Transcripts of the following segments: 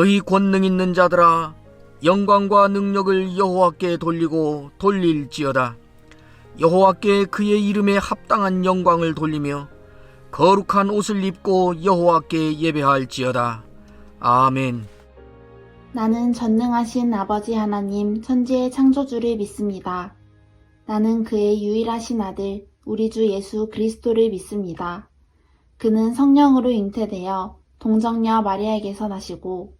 너희 권능 있는 자들아 영광과 능력을 여호와께 돌리고 돌릴지어다 여호와께 그의 이름에 합당한 영광을 돌리며 거룩한 옷을 입고 여호와께 예배할지어다 아멘 나는 전능하신 아버지 하나님 천지의 창조주를 믿습니다. 나는 그의 유일하신 아들 우리 주 예수 그리스도를 믿습니다. 그는 성령으로 잉태되어 동정녀 마리아에게서 나시고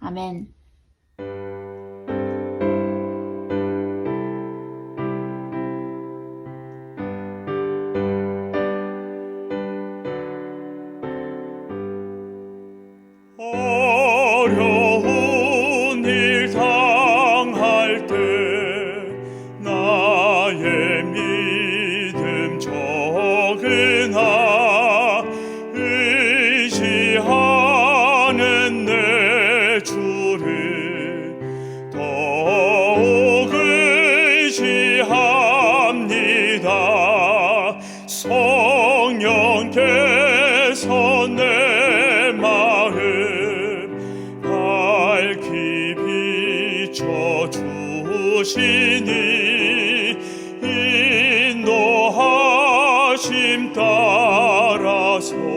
아 따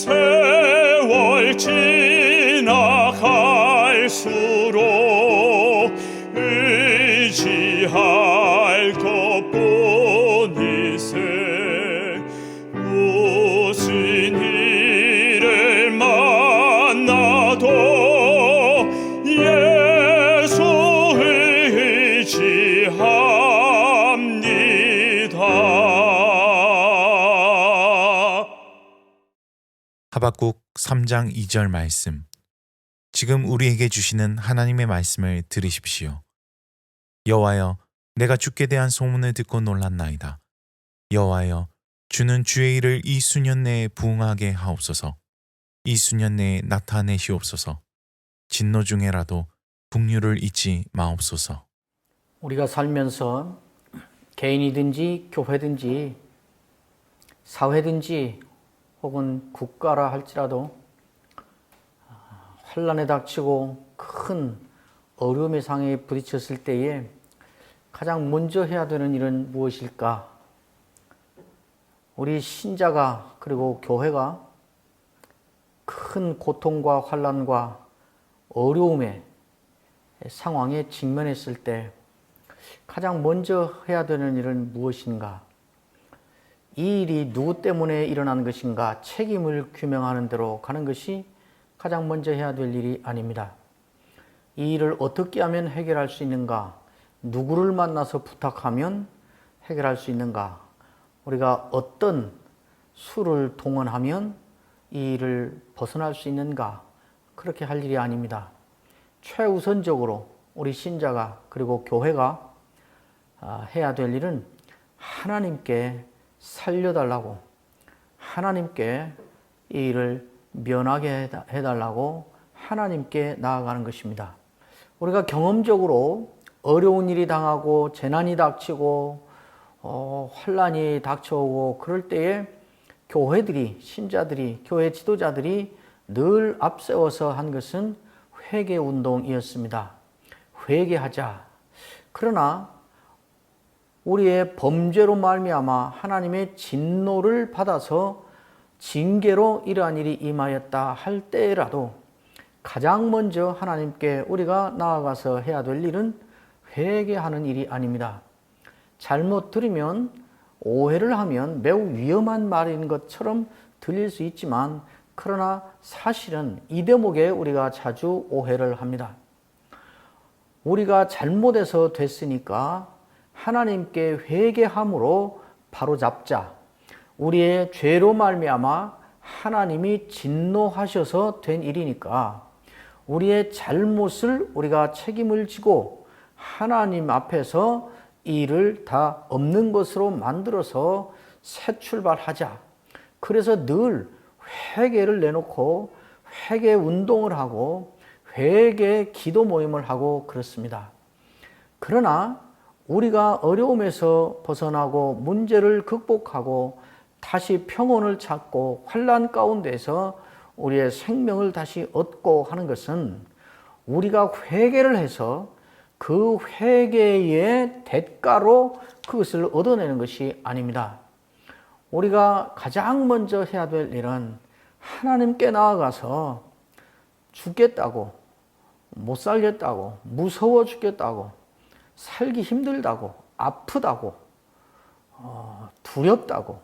세월 지 하박국 3장 2절 말씀. 지금 우리에게 주시는 하나님의 말씀을 들으십시오. 여호와여, 내가 주께 대한 소문을 듣고 놀랐나이다. 여호와여, 주는 주의 일을 이 수년 내에 부응하게 하옵소서. 이 수년 내에 나타내시옵소서. 진노 중에라도 북류를 잊지 마옵소서. 우리가 살면서 개인이든지 교회든지 사회든지 혹은 국가라 할지라도 환란에 닥치고 큰 어려움의 상에 부딪혔을 때에 가장 먼저 해야 되는 일은 무엇일까? 우리 신자가 그리고 교회가 큰 고통과 환란과 어려움의 상황에 직면했을 때 가장 먼저 해야 되는 일은 무엇인가? 이 일이 누구 때문에 일어난 것인가 책임을 규명하는 대로 가는 것이 가장 먼저 해야 될 일이 아닙니다. 이 일을 어떻게 하면 해결할 수 있는가? 누구를 만나서 부탁하면 해결할 수 있는가? 우리가 어떤 수를 동원하면 이 일을 벗어날 수 있는가? 그렇게 할 일이 아닙니다. 최우선적으로 우리 신자가 그리고 교회가 아, 해야 될 일은 하나님께 살려달라고 하나님께 이 일을 면하게 해달라고 하나님께 나아가는 것입니다. 우리가 경험적으로 어려운 일이 당하고 재난이 닥치고 어, 환란이 닥쳐오고 그럴 때에 교회들이 신자들이 교회 지도자들이 늘 앞세워서 한 것은 회개 운동이었습니다. 회개하자. 그러나 우리의 범죄로 말미암아 하나님의 진노를 받아서 징계로 이러한 일이 임하였다 할 때라도 가장 먼저 하나님께 우리가 나아가서 해야 될 일은 회개하는 일이 아닙니다. 잘못 들으면 오해를 하면 매우 위험한 말인 것처럼 들릴 수 있지만 그러나 사실은 이 대목에 우리가 자주 오해를 합니다. 우리가 잘못해서 됐으니까 하나님께 회개함으로 바로 잡자. 우리의 죄로 말미암아 하나님이 진노하셔서 된 일이니까 우리의 잘못을 우리가 책임을 지고 하나님 앞에서 이 일을 다 없는 것으로 만들어서 새 출발하자. 그래서 늘 회개를 내놓고 회개 운동을 하고 회개 기도 모임을 하고 그렇습니다. 그러나 우리가 어려움에서 벗어나고 문제를 극복하고 다시 평온을 찾고 환란 가운데서 우리의 생명을 다시 얻고 하는 것은 우리가 회개를 해서 그 회개의 대가로 그것을 얻어내는 것이 아닙니다. 우리가 가장 먼저 해야 될 일은 하나님께 나아가서 죽겠다고, 못 살겠다고, 무서워 죽겠다고, 살기 힘들다고, 아프다고, 어, 두렵다고,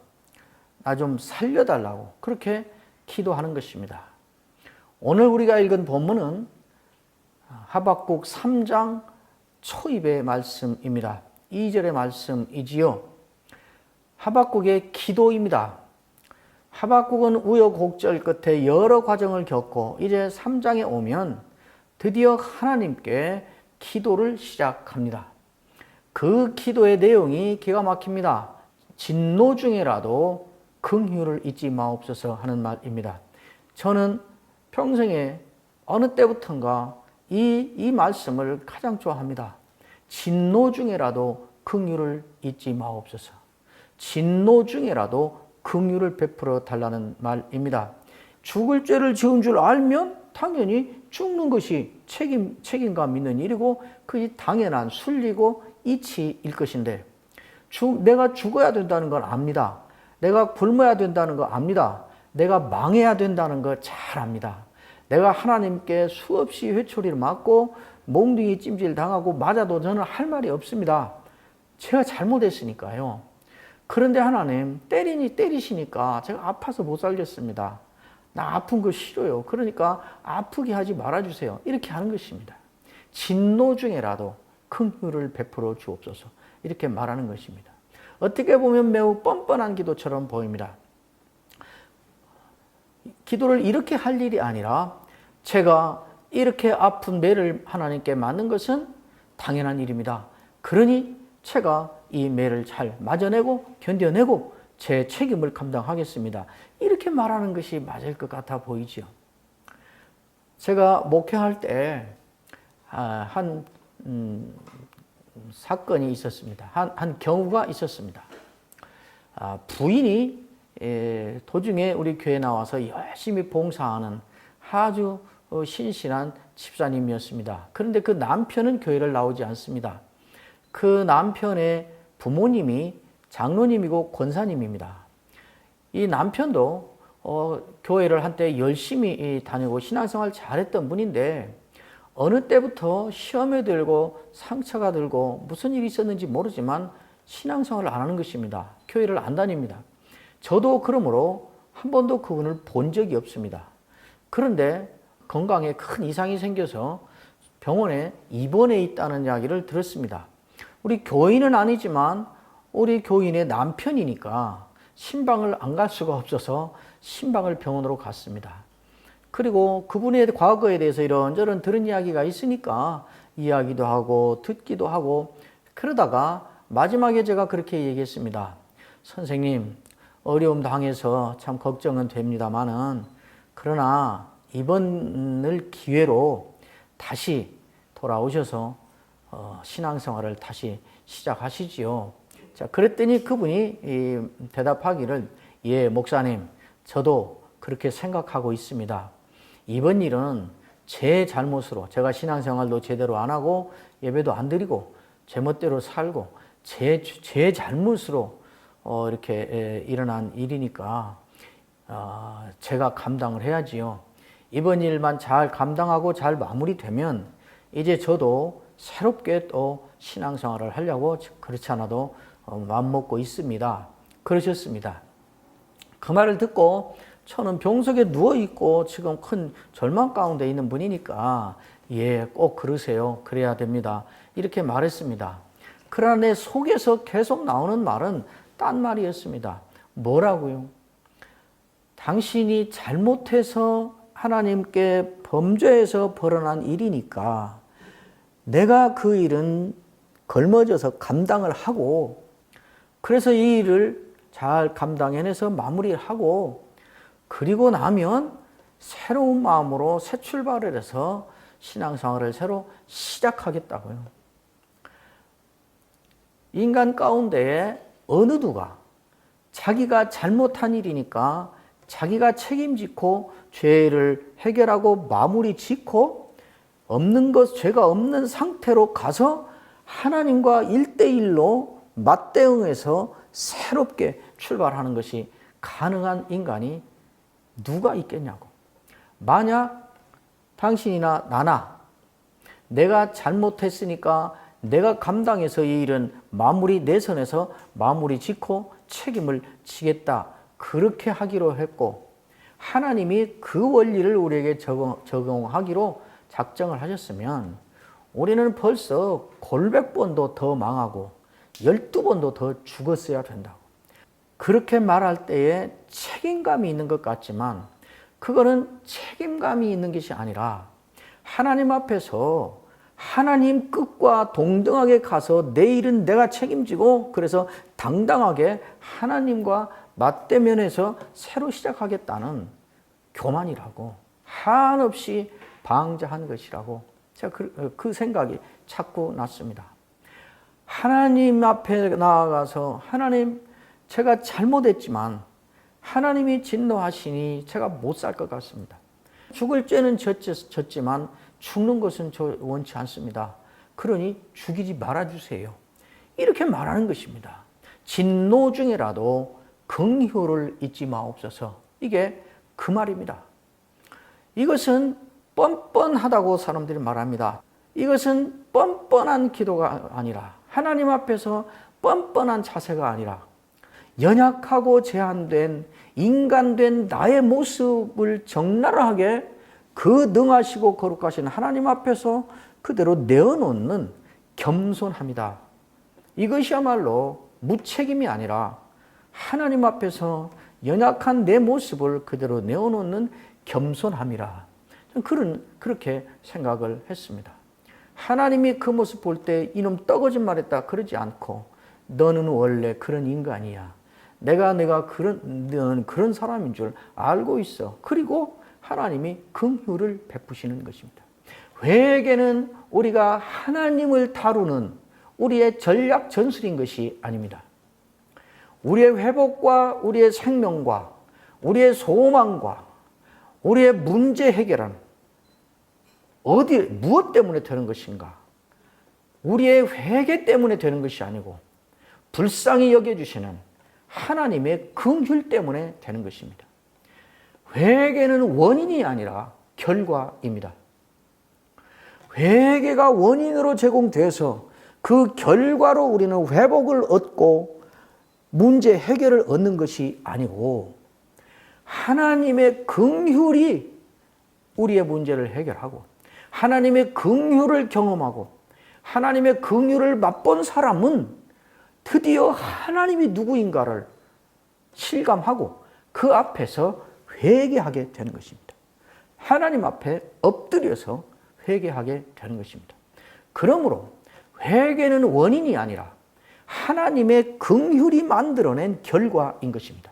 나 좀 살려달라고, 그렇게 기도하는 것입니다. 오늘 우리가 읽은 본문은 하박국 3장 초입의 말씀입니다. 2절의 말씀이지요. 하박국의 기도입니다. 하박국은 우여곡절 끝에 여러 과정을 겪고 이제 3장에 오면 드디어 하나님께 기도를 시작합니다. 그 기도의 내용이 기가 막힙니다. 진노 중에라도 긍휼을 잊지 마옵소서 하는 말입니다. 저는 평생에 어느 때부턴가 이, 이 말씀을 가장 좋아합니다. 진노 중에라도 긍휼을 잊지 마옵소서. 진노 중에라도 긍휼을 베풀어 달라는 말입니다. 죽을 죄를 지은 줄 알면 당연히 죽는 것이 책임, 책임감 있는 일이고 그게 당연한 순리고 이치일 것인데 죽, 내가 죽어야 된다는 걸 압니다. 내가 굶어야 된다는 거 압니다. 내가 망해야 된다는 거 잘 압니다. 내가 하나님께 수없이 회초리를 맞고 몽둥이 찜질 당하고 맞아도 저는 할 말이 없습니다. 제가 잘못했으니까요. 그런데 하나님 때리니 때리시니까 제가 아파서 못 살겠습니다. 나 아픈 거 싫어요. 그러니까 아프게 하지 말아주세요. 이렇게 하는 것입니다. 진노 중에라도 긍휼을 베풀어 주옵소서. 이렇게 말하는 것입니다. 어떻게 보면 매우 뻔뻔한 기도처럼 보입니다. 기도를 이렇게 할 일이 아니라 제가 이렇게 아픈 매를 하나님께 맞는 것은 당연한 일입니다. 그러니 제가 이 매를 잘 맞아내고 견뎌내고 제 책임을 감당하겠습니다. 이렇게 말하는 것이 맞을 것 같아 보이지요. 제가 목회할 때, 아, 한, 음, 사건이 있었습니다. 한, 한 경우가 있었습니다. 아, 부인이 에, 도중에 우리 교회 나와서 열심히 봉사하는 아주 어, 신실한 집사님이었습니다. 그런데 그 남편은 교회를 나오지 않습니다. 그 남편의 부모님이 장로님이고 권사님입니다. 이 남편도 어, 교회를 한때 열심히 다니고 신앙생활 잘했던 분인데 어느 때부터 시험에 들고 상처가 들고 무슨 일이 있었는지 모르지만 신앙생활을 안 하는 것입니다. 교회를 안 다닙니다. 저도 그러므로 한 번도 그분을 본 적이 없습니다. 그런데 건강에 큰 이상이 생겨서 병원에 입원해 있다는 이야기를 들었습니다. 우리 교인은 아니지만 우리 교인의 남편이니까 신방을 안 갈 수가 없어서 신방을 병원으로 갔습니다. 그리고 그분의 과거에 대해서 이런저런 들은 이야기가 있으니까 이야기도 하고 듣기도 하고 그러다가 마지막에 제가 그렇게 얘기했습니다. 선생님, 어려움 당해서 참 걱정은 됩니다만은 그러나 이번을 기회로 다시 돌아오셔서 어, 신앙생활을 다시 시작하시지요. 자, 그랬더니 그분이 이 대답하기를 예, 목사님, 저도 그렇게 생각하고 있습니다. 이번 일은 제 잘못으로 제가 신앙생활도 제대로 안 하고 예배도 안 드리고 제 멋대로 살고 제, 제 잘못으로 어, 이렇게 에, 일어난 일이니까 어, 제가 감당을 해야지요. 이번 일만 잘 감당하고 잘 마무리되면 이제 저도 새롭게 또 신앙생활을 하려고 그렇지 않아도 어, 마음먹고 있습니다. 그러셨습니다. 그 말을 듣고 저는 병석에 누워 있고 지금 큰 절망 가운데 있는 분이니까 예, 꼭 그러세요. 그래야 됩니다. 이렇게 말했습니다. 그러나 내 속에서 계속 나오는 말은 딴 말이었습니다. 뭐라고요? 당신이 잘못해서 하나님께 범죄해서 벌어난 일이니까 내가 그 일은 걸머져서 감당을 하고 그래서 이 일을 잘 감당해내서 마무리를 하고 그리고 나면 새로운 마음으로 새 출발을 해서 신앙생활을 새로 시작하겠다고요. 인간 가운데에 어느 누가 자기가 잘못한 일이니까 자기가 책임지고 죄를 해결하고 마무리 짓고 없는 것, 죄가 없는 상태로 가서 하나님과 일대일로 맞대응해서 새롭게 출발하는 것이 가능한 인간이 누가 있겠냐고. 만약 당신이나 나나 내가 잘못했으니까 내가 감당해서 이 일은 마무리 내 선에서 마무리 짓고 책임을 지겠다. 그렇게 하기로 했고 하나님이 그 원리를 우리에게 적용, 적용하기로 작정을 하셨으면 우리는 벌써 골백 번도 더 망하고 열두 번도 더 죽었어야 된다고. 그렇게 말할 때에 책임감이 있는 것 같지만 그거는 책임감이 있는 것이 아니라 하나님 앞에서 하나님 끝과 동등하게 가서 내 일은 내가 책임지고 그래서 당당하게 하나님과 맞대면해서 새로 시작하겠다는 교만이라고 한없이 방자한 것이라고 제가 그, 그 생각이 자꾸 났습니다. 하나님 앞에 나아가서 하나님 제가 잘못했지만 하나님이 진노하시니 제가 못 살 것 같습니다. 죽을 죄는 졌지, 졌지만 죽는 것은 저 원치 않습니다. 그러니 죽이지 말아주세요. 이렇게 말하는 것입니다. 진노 중에라도 긍휼을 잊지 마옵소서. 이게 그 말입니다. 이것은 뻔뻔하다고 사람들이 말합니다. 이것은 뻔뻔한 기도가 아니라 하나님 앞에서 뻔뻔한 자세가 아니라 연약하고 제한된 인간된 나의 모습을 적나라하게 그 능하시고 거룩하신 하나님 앞에서 그대로 내어놓는 겸손합니다. 이것이야말로 무책임이 아니라 하나님 앞에서 연약한 내 모습을 그대로 내어놓는 겸손함이라. 그런, 그렇게 생각을 했습니다. 하나님이 그 모습 볼 때 이놈 떠거짓 말했다 그러지 않고 너는 원래 그런 인간이야. 내가 내가 그런 너는 그런 사람인 줄 알고 있어. 그리고 하나님이 긍휼을 베푸시는 것입니다. 회개는 우리가 하나님을 다루는 우리의 전략 전술인 것이 아닙니다. 우리의 회복과 우리의 생명과 우리의 소망과 우리의 문제 해결은 어디 무엇 때문에 되는 것인가? 우리의 회개 때문에 되는 것이 아니고 불쌍히 여겨 주시는 하나님의 긍휼 때문에 되는 것입니다. 회개는 원인이 아니라 결과입니다. 회개가 원인으로 제공돼서 그 결과로 우리는 회복을 얻고 문제 해결을 얻는 것이 아니고 하나님의 긍휼이 우리의 문제를 해결하고 하나님의 긍휼을 경험하고 하나님의 긍휼을 맛본 사람은 드디어 하나님이 누구인가를 실감하고 그 앞에서 회개하게 되는 것입니다. 하나님 앞에 엎드려서 회개하게 되는 것입니다. 그러므로 회개는 원인이 아니라 하나님의 긍휼이 만들어낸 결과인 것입니다.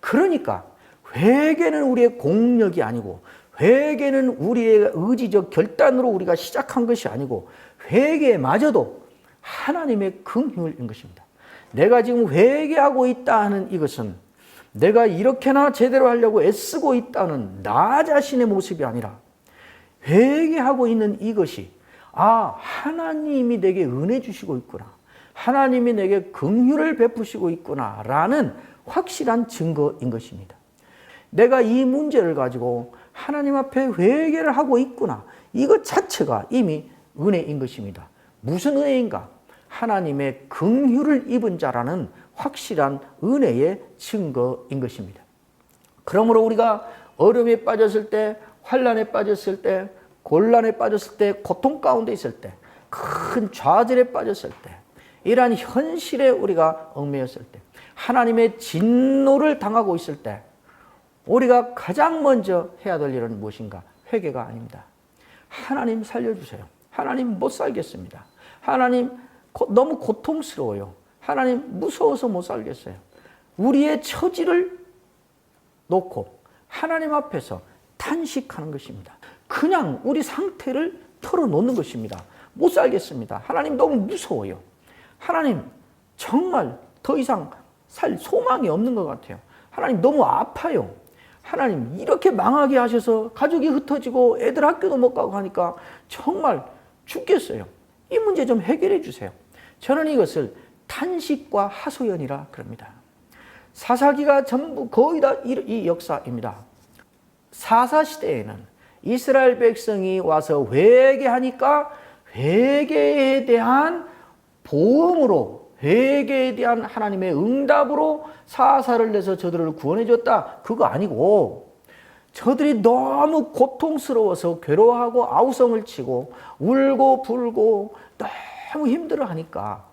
그러니까 회개는 우리의 공력이 아니고 회개는 우리의 의지적 결단으로 우리가 시작한 것이 아니고 회개마저도 하나님의 긍휼인 것입니다. 내가 지금 회개하고 있다 하는 이것은 내가 이렇게나 제대로 하려고 애쓰고 있다는 나 자신의 모습이 아니라 회개하고 있는 이것이 아 하나님이 내게 은혜 주시고 있구나 하나님이 내게 긍휼을 베푸시고 있구나라는 확실한 증거인 것입니다. 내가 이 문제를 가지고 하나님 앞에 회개를 하고 있구나 이것 자체가 이미 은혜인 것입니다. 무슨 은혜인가? 하나님의 긍휼을 입은 자라는 확실한 은혜의 증거인 것입니다. 그러므로 우리가 어려움에 빠졌을 때, 환란에 빠졌을 때, 곤란에 빠졌을 때, 고통 가운데 있을 때, 큰 좌절에 빠졌을 때, 이러한 현실에 우리가 얽매였을 때, 하나님의 진노를 당하고 있을 때, 우리가 가장 먼저 해야 될 일은 무엇인가? 회개가 아닙니다. 하나님 살려주세요. 하나님 못 살겠습니다. 하나님 고- 너무 고통스러워요. 하나님 무서워서 못 살겠어요. 우리의 처지를 놓고 하나님 앞에서 탄식하는 것입니다. 그냥 우리 상태를 털어놓는 것입니다. 못 살겠습니다. 하나님 너무 무서워요. 하나님 정말 더 이상 살 소망이 없는 것 같아요. 하나님 너무 아파요. 하나님 이렇게 망하게 하셔서 가족이 흩어지고 애들 학교도 못 가고 하니까 정말 죽겠어요. 이 문제 좀 해결해 주세요. 저는 이것을 탄식과 하소연이라 그럽니다. 사사기가 전부 거의 다 이 역사입니다. 사사 시대에는 이스라엘 백성이 와서 회개하니까 회개에 대한 보험으로 회개에 대한 하나님의 응답으로 사사를 내서 저들을 구원해 줬다. 그거 아니고 저들이 너무 고통스러워서 괴로워하고 아우성을 치고 울고 불고 너무 힘들어 하니까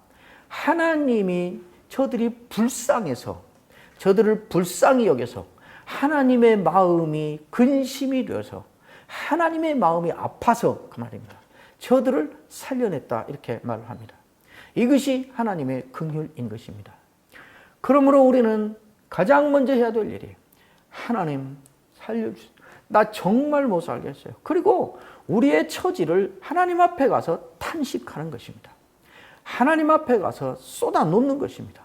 하나님이 저들이 불쌍해서 저들을 불쌍히 여겨서 하나님의 마음이 근심이 되어서 하나님의 마음이 아파서 그 말입니다. 저들을 살려냈다 이렇게 말을 합니다. 이것이 하나님의 긍휼인 것입니다. 그러므로 우리는 가장 먼저 해야 될 일이 하나님 살려주세요. 나 정말 못 살겠어요. 그리고 우리의 처지를 하나님 앞에 가서 탄식하는 것입니다. 하나님 앞에 가서 쏟아놓는 것입니다.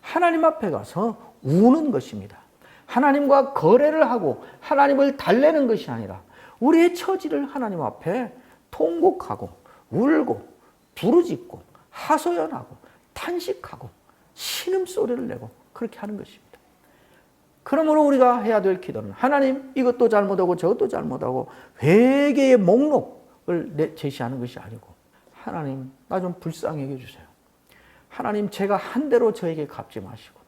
하나님 앞에 가서 우는 것입니다. 하나님과 거래를 하고 하나님을 달래는 것이 아니라 우리의 처지를 하나님 앞에 통곡하고 울고 부르짖고 하소연하고 탄식하고 신음소리를 내고 그렇게 하는 것입니다. 그러므로 우리가 해야 될 기도는 하나님 이것도 잘못하고 저것도 잘못하고 회개의 목록을 제시하는 것이 아니고 하나님 나 좀 불쌍히 여겨주세요. 하나님 제가 한 대로 저에게 갚지 마시고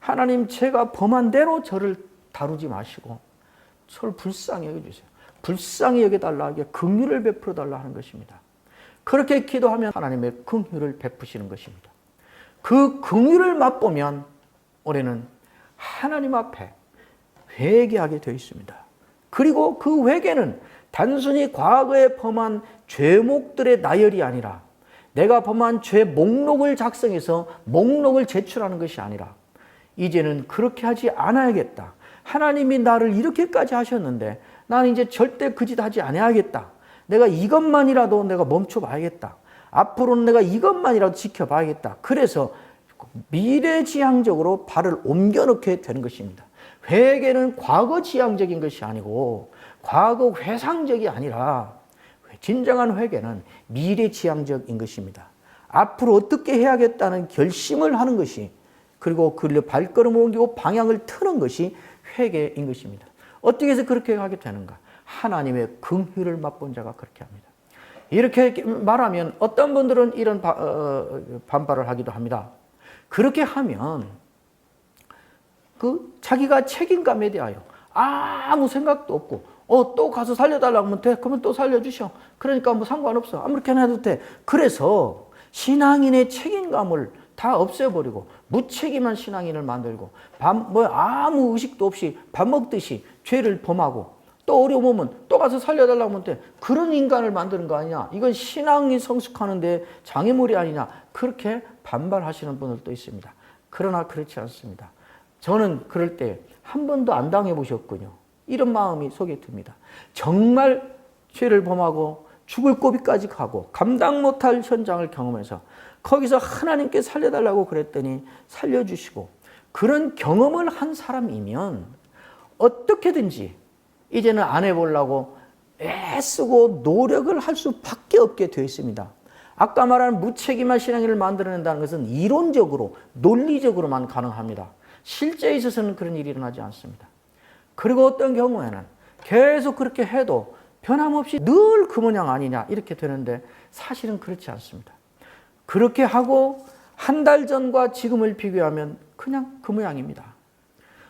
하나님 제가 범한 대로 저를 다루지 마시고 저를 불쌍히 여겨주세요. 불쌍히 여겨달라 하게 긍휼을 베풀어 달라 하는 것입니다. 그렇게 기도하면 하나님의 긍휼을 베푸시는 것입니다. 그 긍휼을 맛보면 우리는 하나님 앞에 회개하게 되어 있습니다. 그리고 그 회개는 단순히 과거에 범한 죄목들의 나열이 아니라 내가 범한 죄 목록을 작성해서 목록을 제출하는 것이 아니라 이제는 그렇게 하지 않아야겠다. 하나님이 나를 이렇게까지 하셨는데 나는 이제 절대 그 짓 하지 않아야겠다. 내가 이것만이라도 내가 멈춰봐야겠다. 앞으로는 내가 이것만이라도 지켜봐야겠다. 그래서 미래지향적으로 발을 옮겨놓게 되는 것입니다. 회개는 과거지향적인 것이 아니고 과거 회상적이 아니라 진정한 회개는 미래지향적인 것입니다. 앞으로 어떻게 해야겠다는 결심을 하는 것이 그리고 그 발걸음을 옮기고 방향을 트는 것이 회개인 것입니다. 어떻게 해서 그렇게 하게 되는가? 하나님의 긍휼을 맛본 자가 그렇게 합니다. 이렇게 말하면 어떤 분들은 이런 바, 어, 반발을 하기도 합니다. 그렇게 하면 그 자기가 책임감에 대하여 아무 생각도 없고 어 또 가서 살려달라고 하면 돼 그러면 또 살려주셔 그러니까 뭐 상관없어 아무렇게나 해도 돼 그래서 신앙인의 책임감을 다 없애버리고 무책임한 신앙인을 만들고 밥, 뭐 아무 의식도 없이 밥 먹듯이 죄를 범하고 또 어려우면 또 가서 살려달라고 하면 돼. 그런 인간을 만드는 거 아니냐. 이건 신앙이 성숙하는데 장애물이 아니냐. 그렇게 반발하시는 분들도 있습니다. 그러나 그렇지 않습니다. 저는 그럴 때 한 번도 안 당해 보셨군요. 이런 마음이 속에 듭니다. 정말 죄를 범하고 죽을 고비까지 가고 감당 못할 현장을 경험해서 거기서 하나님께 살려달라고 그랬더니 살려주시고 그런 경험을 한 사람이면 어떻게든지 이제는 안 해보려고 애쓰고 노력을 할 수밖에 없게 되어 있습니다. 아까 말한 무책임한 신앙인을 만들어낸다는 것은 이론적으로, 논리적으로만 가능합니다. 실제에 있어서는 그런 일이 일어나지 않습니다. 그리고 어떤 경우에는 계속 그렇게 해도 변함없이 늘 그 모양 아니냐 이렇게 되는데 사실은 그렇지 않습니다. 그렇게 하고 한 달 전과 지금을 비교하면 그냥 그 모양입니다.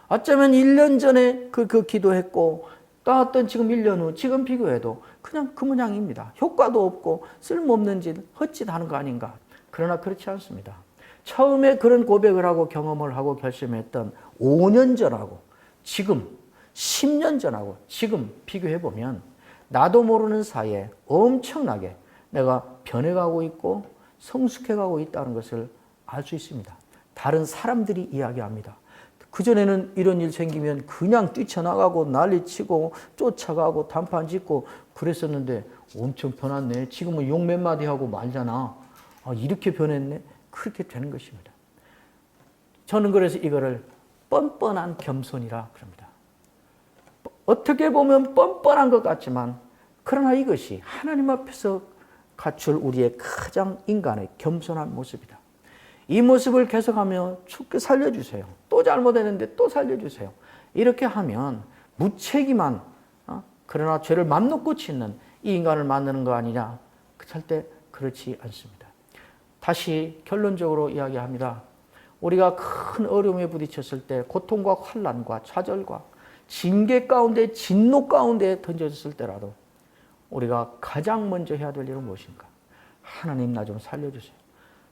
어쩌면 1년 전에 그, 그 기도했고 또 어떤 지금 1년 후 지금 비교해도 그냥 그 모양입니다. 효과도 없고 쓸모없는 짓, 헛짓 하는 거 아닌가. 그러나 그렇지 않습니다. 처음에 그런 고백을 하고 경험을 하고 결심했던 5년 전하고 지금 10년 전하고 지금 비교해 보면 나도 모르는 사이에 엄청나게 내가 변해가고 있고 성숙해가고 있다는 것을 알 수 있습니다. 다른 사람들이 이야기합니다. 그전에는 이런 일 생기면 그냥 뛰쳐나가고 난리치고 쫓아가고 단판 짓고 그랬었는데 엄청 변했네. 지금은 욕 몇 마디 하고 말잖아. 아, 이렇게 변했네. 그렇게 되는 것입니다. 저는 그래서 이거를 뻔뻔한 겸손이라 그럽니다. 어떻게 보면 뻔뻔한 것 같지만 그러나 이것이 하나님 앞에서 갖출 우리의 가장 인간의 겸손한 모습이다. 이 모습을 계속하며 죽게 살려주세요. 또 잘못했는데 또 살려주세요. 이렇게 하면 무책임한 어? 그러나 죄를 맘 놓고 짓는 이 인간을 만드는 거 아니냐? 그 절대 그렇지 않습니다. 다시 결론적으로 이야기합니다. 우리가 큰 어려움에 부딪혔을 때 고통과 환란과 좌절과 징계 가운데 진노 가운데 던져졌을 때라도 우리가 가장 먼저 해야 될 일은 무엇인가? 하나님 나 좀 살려주세요.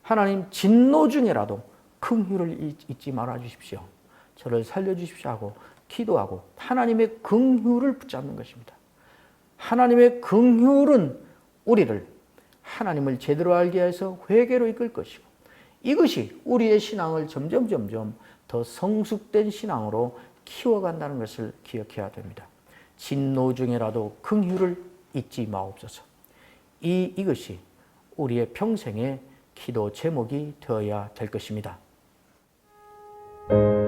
하나님 진노 중에라도 긍휼을 잊지 말아 주십시오. 저를 살려 주십시오 하고 기도하고 하나님의 긍휼을 붙잡는 것입니다. 하나님의 긍휼은 우리를 하나님을 제대로 알게 해서 회개로 이끌 것이고 이것이 우리의 신앙을 점점 점점 더 성숙된 신앙으로 키워간다는 것을 기억해야 됩니다. 진노 중에라도 긍휼을 잊지 마옵소서. 이 이것이 우리의 평생의 기도 제목이 되어야 될 것입니다. Thank you.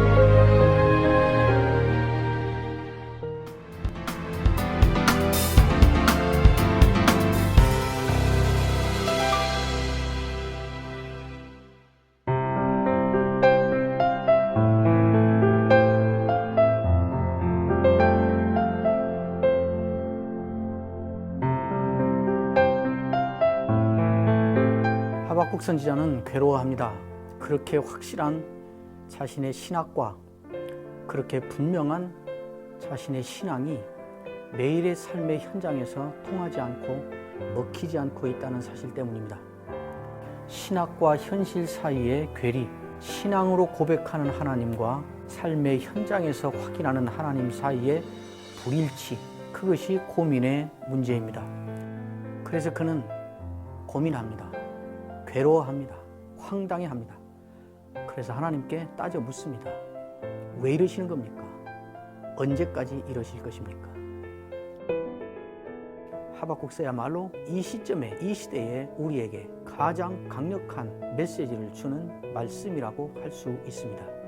선지자는 괴로워합니다. 그렇게 확실한 자신의 신학과 그렇게 분명한 자신의 신앙이 매일의 삶의 현장에서 통하지 않고 먹히지 않고 있다는 사실 때문입니다. 신학과 현실 사이의 괴리, 신앙으로 고백하는 하나님과 삶의 현장에서 확인하는 하나님 사이의 불일치, 그것이 고민의 문제입니다. 그래서 그는 고민합니다. 괴로워합니다. 황당해합니다. 그래서 하나님께 따져 묻습니다. 왜 이러시는 겁니까? 언제까지 이러실 것입니까? 하박국서야말로 이 시점에 이 시대에 우리에게 가장 강력한 메시지를 주는 말씀이라고 할 수 있습니다.